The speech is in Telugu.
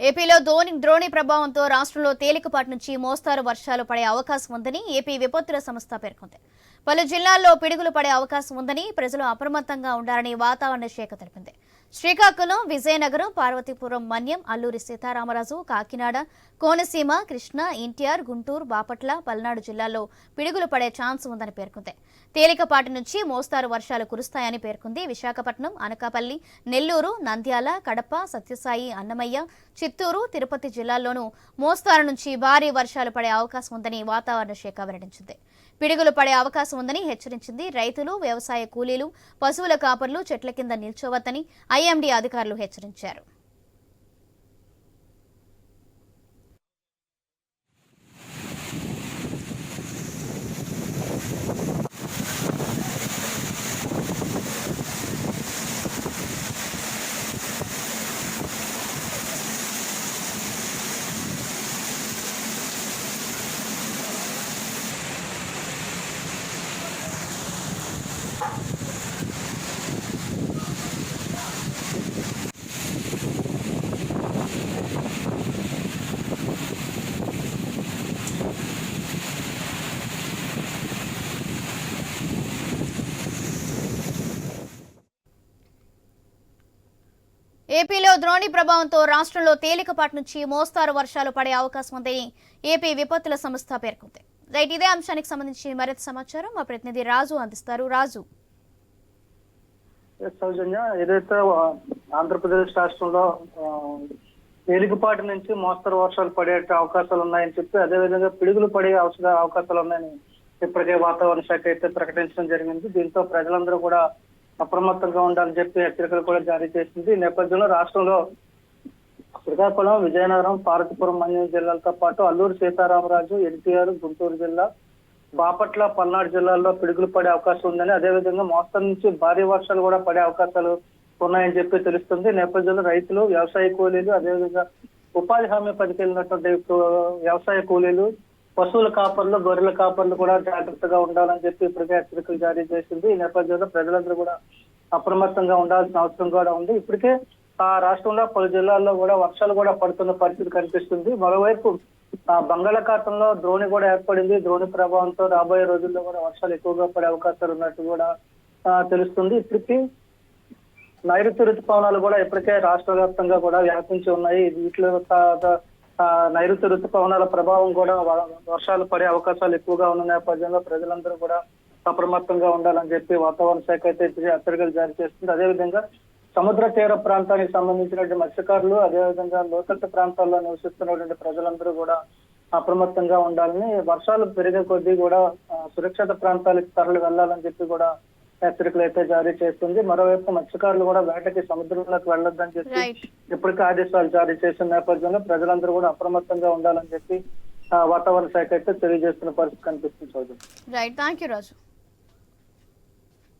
ఏపీలో ధోని ద్రోణి ప్రభావంతో రాష్ట్రంలో తేలికపాటి నుంచి మోస్తారు వర్షాలు పడే అవకాశం ఉందని ఏపీ విపత్తుల సంస్థ పేర్కొంది. పలు జిల్లాల్లో పిడుగులు పడే అవకాశం ఉందని ప్రజలు అప్రమత్తంగా ఉండాలని వాతావరణ శాఖ తెలిపింది. శ్రీకాకుళం విజయనగరం పార్వతీపురం మన్యం అల్లూరి సీతారామరాజు కాకినాడ కోనసీమ కృష్ణా ఎన్టీఆర్ గుంటూరు బాపట్ల పల్నాడు జిల్లాల్లో పిడుగులు పడే ఛాన్స్ ఉందని పేర్కొంది. తేలికపాటి నుంచి మోస్తారు వర్షాలు కురుస్తాయని పేర్కొంది విశాఖపట్నం అనకాపల్లి నెల్లూరు నంద్యాల కడప సత్యసాయి అన్నమయ్య చిత్తూరు తిరుపతి జిల్లాల్లోనూ మోస్తారు నుంచి భారీ వర్షాలు పడే అవకాశం ఉందని వాతావరణ శాఖ వెల్లడించింది. పిడుగులు పడే అవకాశం ఉందని హెచ్చరించింది. రైతులు వ్యవసాయ కూలీలు పశువుల కాపర్లు చెట్ల కింద నిల్చోవద్దని ఐఎండీ అధికారులు హెచ్చరించారు. ఏపీలో ద్రోణి ప్రభావంతో రాష్ట్రంలో తేలికపాటి నుంచి మోస్తారు వర్షాలు పడే అవకాశం ఉందని ఏపీ విపత్తుల సంస్థ పేర్కొంది. రైట్ ఇదే అంశానికి సంబంధించి మరింత సమాచారం మా ప్రతినిధి రాజు అందిస్తారు. రాజు. సౌజన్య ఏదైతే ఆంధ్రప్రదేశ్ రాష్ట్రంలో తేలికపాటి నుంచి మోస్తరు వర్షాలు పడే అవకాశాలు ఉన్నాయని చెప్పి అదేవిధంగా పిడుగులు పడే అవసర అవకాశాలు ఉన్నాయని ఇప్పటికే వాతావరణ శాఖ అయితే ప్రకటించడం జరిగింది. దీంతో ప్రజలందరూ కూడా అప్రమత్తంగా ఉండాలని చెప్పి హెచ్చరికలు కూడా జారీ చేసింది. ఈ నేపథ్యంలో రాష్ట్రంలో శ్రీకాకుళం విజయనగరం పార్వతీపురం మన్యం జిల్లాలతో పాటు అల్లూరు సీతారామరాజు ఎన్టీఆర్ గుంటూరు జిల్లా బాపట్ల పల్నాడు జిల్లాల్లో పిడుగులు పడే అవకాశం ఉందని అదేవిధంగా మోస్తరు నుంచి భారీ వర్షాలు కూడా పడే అవకాశాలు ఉన్నాయని చెప్పి తెలుస్తుంది. నేపథ్యంలో రైతులు వ్యవసాయ కూలీలు అదేవిధంగా ఉపాధి హామీ పనికి వెళ్ళినటువంటి వ్యవసాయ కూలీలు పశువుల కాపర్లు గొర్రెల కాపర్లు కూడా జాగ్రత్తగా ఉండాలని చెప్పి ఇప్పటికే హెచ్చరికలు జారీ చేసింది. ఈ నేపథ్యంలో ప్రజలందరూ కూడా అప్రమత్తంగా ఉండాల్సిన అవసరం కూడా ఉంది. ఇప్పటికే ఆ రాష్ట్రంలో పలు జిల్లాల్లో కూడా వర్షాలు కూడా పడుతున్న పరిస్థితి కనిపిస్తుంది. మరోవైపు ఆ బంగాళాఖాతంలో ద్రోణి కూడా ఏర్పడింది. ద్రోణి ప్రభావంతో రాబోయే రోజుల్లో కూడా వర్షాలు ఎక్కువగా పడే అవకాశాలు ఉన్నట్టు కూడా తెలుస్తుంది. ఇప్పటికీ నైరుతి ఋతుపవనాలు కూడా ఇప్పటికే రాష్ట్ర వ్యాప్తంగా కూడా వ్యాపించి ఉన్నాయి. వీటిలో నైరుతి ఋతుపవనాల ప్రభావం కూడా వర్షాలు పడే అవకాశాలు ఎక్కువగా ఉన్న నేపథ్యంలో ప్రజలందరూ కూడా అప్రమత్తంగా ఉండాలని చెప్పి వాతావరణ శాఖ అయితే హెచ్చరికలు జారీ చేస్తుంది. అదేవిధంగా సముద్ర తీర ప్రాంతానికి సంబంధించినటువంటి మత్స్యకారులు అదేవిధంగా లోతట్టు ప్రాంతాల్లో నివసిస్తున్నటువంటి ప్రజలందరూ కూడా అప్రమత్తంగా ఉండాలని వర్షాలు పెరిగే కొద్దీ కూడా సురక్షిత ప్రాంతాలకు తరలి వెళ్ళాలని చెప్పి కూడా హెచ్చరికలు అయితే జారీ చేస్తుంది. మరోవైపు మత్స్యకారులు కూడా వేటకి సముద్రంలోకి వెళ్ళొద్దని చెప్పి ఇప్పటికే ఆదేశాలు జారీ చేసిన నేపథ్యంలో ప్రజలందరూ కూడా అప్రమత్తంగా ఉండాలని చెప్పి ఆ, వాతావరణ శాఖ అయితే తెలియజేస్తున్న పరిస్థితి కనిపిస్తుంది Chowdary right thank you Raju